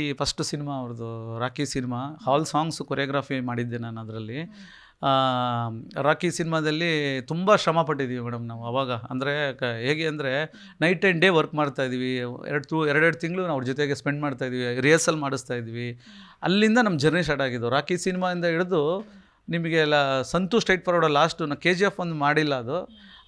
ಈ first cinema ಅವ್ರದ್ದು Rocky cinema. Whole songs choreography ಮಾಡಿದ್ದೆ ನಾನು ಅದರಲ್ಲಿ. ರಾಕಿ ಸಿನಿಮಾದಲ್ಲಿ ತುಂಬ ಶ್ರಮ ಪಟ್ಟಿದ್ದೀವಿ ಮೇಡಮ್ ನಾವು ಅವಾಗ. ಅಂದರೆ ಹೇಗೆ ಅಂದರೆ ನೈಟ್ ಆ್ಯಂಡ್ ಡೇ ವರ್ಕ್ ಮಾಡ್ತಾ ಇದ್ವಿ ಎರಡು ತು, ಎರಡೆರಡು ತಿಂಗಳು ಅವ್ರ ಜೊತೆಗೆ ಸ್ಪೆಂಡ್ ಮಾಡ್ತಾ ಇದ್ವಿ ರಿಹರ್ಸಲ್ ಮಾಡಿಸ್ತಾ ಇದ್ವಿ ಅಲ್ಲಿಂದ ನಮ್ಮ ಜರ್ನಿ ಸ್ಟಾರ್ಟ್ ಆಗಿದ್ದು. ರಾಕಿ ಸಿನಿಮಾಯಿಂದ ಹಿಡಿದು ನಿಮಗೆ ಎಲ್ಲ ಸಂತು ಸ್ಟ್ರೈಟ್ ಫಾರ್ವರ್ಡ್ ಲಾಸ್ಟು ನಾನು ಕೆ ಜಿ ಎಫ್ ಒಂದು ಮಾಡಿಲ್ಲ ಅದು.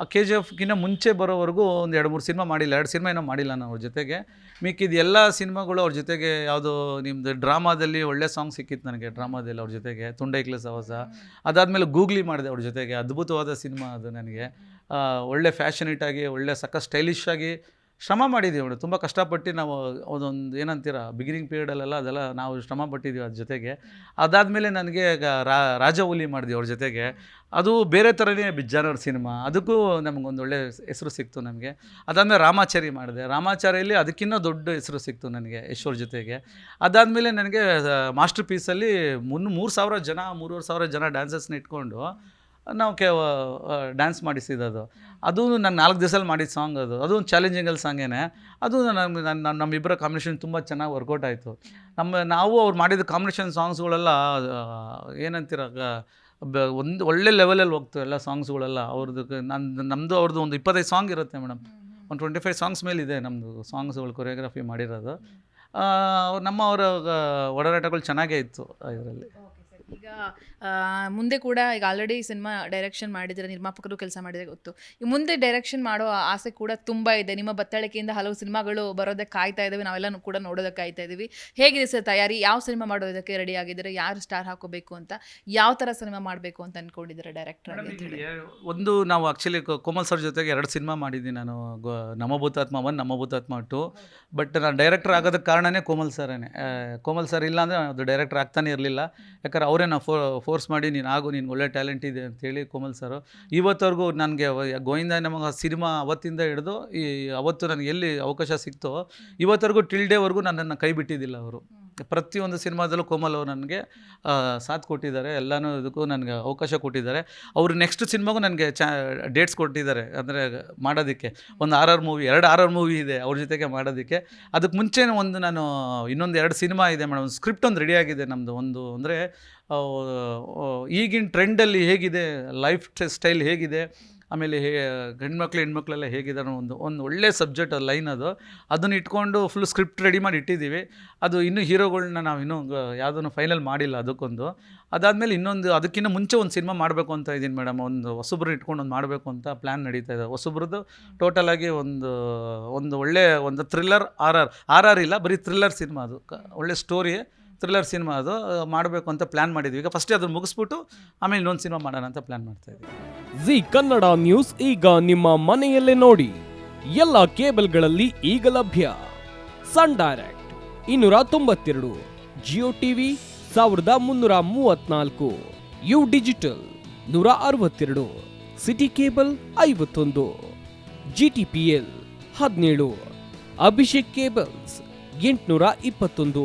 ಆ ಕೆ ಜಿ ಎಫ್ಗಿಂತ ಮುಂಚೆ ಬರೋವರೆಗೂ ಒಂದು ಎರಡು ಮೂರು ಸಿನಿಮಾ ಮಾಡಿಲ್ಲ, ಎರಡು ಸಿನಿಮಾ ಏನೋ ಮಾಡಿಲ್ಲ ನಾನು ಅವ್ರ ಜೊತೆಗೆ. ಮಿಕ್ಕಿದ ಎಲ್ಲ ಸಿನಿಮಾಗಳು ಅವ್ರ ಜೊತೆಗೆ ಯಾವುದು ನಿಮ್ಮದು ಡ್ರಾಮಾದಲ್ಲಿ ಒಳ್ಳೆ ಸಾಂಗ್ ಸಿಕ್ಕಿತ್ತು ನನಗೆ, ಡ್ರಾಮಾದಲ್ಲಿ ಅವ್ರ ಜೊತೆಗೆ ತುಂಡೈಕ್ಲ ಸಹವಾಸ. ಅದಾದಮೇಲೆ ಗೂಗ್ಲಿ ಮಾಡಿದೆ ಅವ್ರ ಜೊತೆಗೆ, ಅದ್ಭುತವಾದ ಸಿನಿಮಾ ಅದು ನನಗೆ. ಒಳ್ಳೆ ಫ್ಯಾಷನೇಟಾಗಿ ಒಳ್ಳೆ ಸಕ್ಕ ಸ್ಟೈಲಿಶ್ ಆಗಿ ಶ್ರಮ ಮಾಡಿದ್ದೀವಿ ನೋಡಿ ತುಂಬ ಕಷ್ಟಪಟ್ಟು ನಾವು ಅದೊಂದು ಏನಂತೀರ ಬಿಗಿನಿಂಗ್ ಪೀರಿಯಡಲ್ಲೆಲ್ಲ ಅದೆಲ್ಲ ನಾವು ಶ್ರಮ ಪಟ್ಟಿದ್ದೀವಿ ಅದ್ರ ಜೊತೆಗೆ. ಅದಾದಮೇಲೆ ನನಗೆ ರಾಜ ರಾಜಹುಲಿ ಮಾಡಿದ್ವಿ ಅವ್ರ ಜೊತೆಗೆ. ಅದು ಬೇರೆ ಥರನೇ ಬಿಜ್ಜಾನವ್ರ ಸಿನಿಮಾ. ಅದಕ್ಕೂ ನಮಗೊಂದು ಒಳ್ಳೆ ಹೆಸರು ಸಿಕ್ತು ನಮಗೆ. ಅದಾದಮೇಲೆ ರಾಮಾಚಾರಿ ಮಾಡಿದೆ. ರಾಮಾಚಾರಿಯಲ್ಲಿ ಅದಕ್ಕಿಂತ ದೊಡ್ಡ ಹೆಸರು ಸಿಕ್ತು ನನಗೆ ಯಶೋರ್ ಜೊತೆಗೆ. ಅದಾದಮೇಲೆ ನನಗೆ ಮಾಸ್ಟರ್ ಪೀಸಲ್ಲಿ ಮುನ್ ಮೂರು ಸಾವಿರ ಜನ, ಮೂರುವರೆ ಸಾವಿರ ಜನ ಡ್ಯಾನ್ಸರ್ಸ್ನ ಇಟ್ಕೊಂಡು ನಾವು ಕೆ ಡ್ಯಾನ್ಸ್ ಮಾಡಿಸಿದ್ದು ಅದು ನಾನು ನಾಲ್ಕು ದಿವಸದಲ್ಲಿ ಮಾಡಿದ ಸಾಂಗ್ ಅದು. ಅದು ಒಂದು ಚಾಲೆಂಜಿಂಗಲ್ಲಿ ಸಾಂಗೇನೆ ಅದು ನಮ್ಮ ನನ್ನ ನಮ್ಮಿಬ್ಬರ ಕಾಂಬಿನೇಷನ್ ತುಂಬ ಚೆನ್ನಾಗಿ ವರ್ಕೌಟ್ ಆಯಿತು. ನಮ್ಮ ನಾವು ಅವ್ರು ಮಾಡಿದ ಕಾಂಬಿನೇಷನ್ ಸಾಂಗ್ಸ್ಗಳೆಲ್ಲ ಏನಂತೀರ ಒಂದು ಒಳ್ಳೆ ಲೆವೆಲಲ್ಲಿ ಹೋಗ್ತು ಎಲ್ಲ ಸಾಂಗ್ಸ್ಗಳೆಲ್ಲ ಅವ್ರದ್ದು ನನ್ನ ನಮ್ಮದು ಅವ್ರದ್ದು ಒಂದು ಇಪ್ಪತ್ತೈದು ಸಾಂಗ್ ಇರುತ್ತೆ ಮೇಡಮ್. ಒಂದು ಟ್ವೆಂಟಿ ಫೈವ್ ಸಾಂಗ್ಸ್ ಮೇಲಿದೆ ನಮ್ಮದು ಸಾಂಗ್ಸ್ಗಳು ಕೊರಿಯೋಗ್ರಫಿ ಮಾಡಿರೋದು. ನಮ್ಮ ಅವರ ಒಡನಾಟಗಳು ಚೆನ್ನಾಗೇ ಇತ್ತು ಇದರಲ್ಲಿ. ಈಗ ಆ, ಮುಂದೆ ಕೂಡ ಈಗ ಆಲ್ರೆಡಿ ಸಿನಿಮಾ ಡೈರೆಕ್ಷನ್ ಮಾಡಿದರೆ ನಿರ್ಮಾಪಕರು ಕೆಲಸ ಮಾಡಿದರೆ ಗೊತ್ತು. ಈ ಮುಂದೆ ಡೈರೆಕ್ಷನ್ ಮಾಡೋ ಆಸೆ ಕೂಡ ತುಂಬ ಇದೆ. ನಿಮ್ಮ ಬತ್ತಳಿಕೆಯಿಂದ ಹಲವು ಸಿನಿಮಾಗಳು ಬರೋದಕ್ಕೆ ಕಾಯ್ತಾ ಇದ್ದಾವೆ ನಾವೆಲ್ಲ ಕೂಡ ನೋಡೋದಕ್ಕೆ ಕಾಯ್ತಾ ಇದ್ದೀವಿ. ಹೇಗಿದೆ ಸರ್ ತಯಾರಿ? ಯಾವ ಸಿನಿಮಾ ಮಾಡೋದಕ್ಕೆ ರೆಡಿ ಆಗಿದ್ದಾರೆ? ಯಾರು ಸ್ಟಾರ್ ಹಾಕೋಬೇಕು ಅಂತ? ಯಾವ ಥರ ಸಿನಿಮಾ ಮಾಡಬೇಕು ಅಂತ ಅಂದ್ಕೊಂಡಿದ್ದಾರೆ ಡೈರೆಕ್ಟರ್ ಒಂದು ನಾವು ಆ್ಯಕ್ಚುಲಿ ಕೋಮಲ್ ಸರ್ ಜೊತೆಗೆ ಎರಡು ಸಿನಿಮಾ ಮಾಡಿದ್ದೀನಿ ನಾನು. Namo Bhootatma one Namo Bhootatma two but ನಾನು ಡೈರೆಕ್ಟರ್ ಆಗೋದಕ್ಕೆ ಕಾರಣನೇ ಕೋಮಲ್ ಸರೇನೆ ಕೋಮಲ್ ಸರ್ ಇಲ್ಲ ಅಂದರೆ ಅದು ಡೈರೆಕ್ಟರ್ ಆಗ್ತಾನೆ ಇರಲಿಲ್ಲ. ಯಾಕಂದ್ರೆ ಅವರೇ ಫೋ ಫೋರ್ಸ್ ಮಾಡಿ ನೀನು ಆಗು ನೀನು ಒಳ್ಳೆ ಟ್ಯಾಲೆಂಟ್ ಇದೆ ಅಂತೇಳಿ ಕೋಮಲ್ ಸರು ಇವತ್ತವರೆಗೂ ನನಗೆ ಗೋವಿಂದ ನಮಗೆ ಸಿನಿಮಾ ಅವತ್ತಿಂದ ಹಿಡಿದು ಈ ಅವತ್ತು ನನಗೆ ಎಲ್ಲಿ ಅವಕಾಶ ಸಿಕ್ತೋ ಇವತ್ತವರೆಗೂ ಟಿಲ್ ಡೇವರೆಗೂ ನನ್ನನ್ನು ಕೈ ಬಿಟ್ಟಿದ್ದಿಲ್ಲ ಅವರು. ಪ್ರತಿಯೊಂದು ಸಿನಿಮಾದಲ್ಲೂ ಕೋಮಲ್ ಅವರು ನನಗೆ ಸಾಥ್ ಕೊಟ್ಟಿದ್ದಾರೆ. ಎಲ್ಲನೂ ಇದಕ್ಕೂ ನನಗೆ ಅವಕಾಶ ಕೊಟ್ಟಿದ್ದಾರೆ. ಅವರು ನೆಕ್ಸ್ಟ್ ಸಿನಿಮಾಗೂ ನನಗೆ ಚಾ ಡೇಟ್ಸ್ ಕೊಟ್ಟಿದ್ದಾರೆ. ಅಂದರೆ ಮಾಡೋದಕ್ಕೆ. ಒಂದು ಆರ್ ಆರ್ ಮೂವಿ ಎರಡು ಆರ್ ಆರ್ ಮೂವಿ ಇದೆ ಅವ್ರ ಜೊತೆಗೆ ಮಾಡೋದಕ್ಕೆ. ಅದಕ್ಕೆ ಮುಂಚೆ ಒಂದು ನಾನು ಇನ್ನೊಂದು ಎರಡು ಸಿನಿಮಾ ಇದೆ ಮೇಡಮ್ ಸ್ಕ್ರಿಪ್ಟ್ ಒಂದು ರೆಡಿ ಆಗಿದೆ ನಮ್ಮದು ಒಂದು ಅಂದರೆ ಈಗಿನ ಟ್ರೆಂಡಲ್ಲಿ ಹೇಗಿದೆ ಲೈಫ್ ಸ್ಟೈಲ್ ಹೇಗಿದೆ. ಆಮೇಲೆ ಹೇ, ಗಂಡ್ಮಕ್ಳು, ಹೆಣ್ಮಕ್ಳೆಲ್ಲ ಹೇಗಿದ್ದಾರೆ ಒಂದು ಒಂದು ಒಳ್ಳೆ ಸಬ್ಜೆಕ್ಟ್ ಲೈನ್ ಅದು. ಅದನ್ನು ಇಟ್ಕೊಂಡು ಫುಲ್ ಸ್ಕ್ರಿಪ್ಟ್ ರೆಡಿ ಮಾಡಿ ಇಟ್ಟಿದ್ದೀವಿ. ಅದು ಇನ್ನೂ ಹೀರೋಗಳನ್ನ ನಾವು ಇನ್ನೂ ಯಾವುದನ್ನು ಫೈನಲ್ ಮಾಡಿಲ್ಲ ಅದಕ್ಕೊಂದು. ಅದಾದಮೇಲೆ ಇನ್ನೊಂದು ಅದಕ್ಕಿಂತ ಮುಂಚೆ ಒಂದು ಸಿನಿಮಾ ಮಾಡಬೇಕು ಅಂತ ಇದ್ದೀನಿ ಮೇಡಮ್ ಒಂದು ಹೊಸಬ್ರು ಇಟ್ಕೊಂಡು ಒಂದು ಮಾಡಬೇಕು ಅಂತ ಪ್ಲ್ಯಾನ್ ನಡೀತಾ ಇದೆ. ಹೊಸಬ್ರದ್ದು ಟೋಟಲಾಗಿ ಒಂದು ಒಂದು ಒಳ್ಳೆ, ಒಂದು thriller R R R R ಇಲ್ಲ, ಬರೀ ಥ್ರಿಲ್ಲರ್ ಸಿನಿಮಾ ಅದು. ಒಳ್ಳೆ ಸ್ಟೋರಿ ಥ್ರಿಲ್ಲರ್ ಸಿನಿಮಾ ಅದು ಮಾಡಬೇಕು ಅಂತ ಪ್ಲ್ಯಾನ್ ಮಾಡಿದ್ವಿ. ಈಗ ಫಸ್ಟ್ ಅದನ್ನು ಮುಗಿಸ್ಬಿಟ್ಟು ಆಮೇಲೆ ಇನ್ನೊಂದು ಸಿನಿಮಾ ಮಾಡೋಣ ಅಂತ ಪ್ಲ್ಯಾನ್ ಮಾಡ್ತಾ ಇದ್ದೀವಿ ಜಿ ಕನ್ನಡ ನ್ಯೂಸ್ ಈಗ ನಿಮ್ಮ ಮನೆಯಲ್ಲೇ ನೋಡಿ. ಎಲ್ಲ ಕೇಬಲ್ಗಳಲ್ಲಿ ಈಗ ಲಭ್ಯ. ಸನ್ ಡೈರೆಕ್ಟ್ ಇನ್ನೂರ ತೊಂಬತ್ತೆರಡು, ಜಿಯೋ ಟಿವಿ ಸಾವಿರದ ಮುನ್ನೂರ ಮೂವತ್ನಾಲ್ಕು, ಯು ಡಿಜಿಟಲ್ ನೂರ ಅರವತ್ತೆರಡು, ಸಿಟಿ ಕೇಬಲ್ ಐವತ್ತೊಂದು ಜಿ ಟಿ ಪಿ ಎಲ್ ಹದಿನೇಳು, ಅಭಿಷೇಕ್ ಕೇಬಲ್ಸ್ ಎಂಟುನೂರ ಇಪ್ಪತ್ತೊಂದು.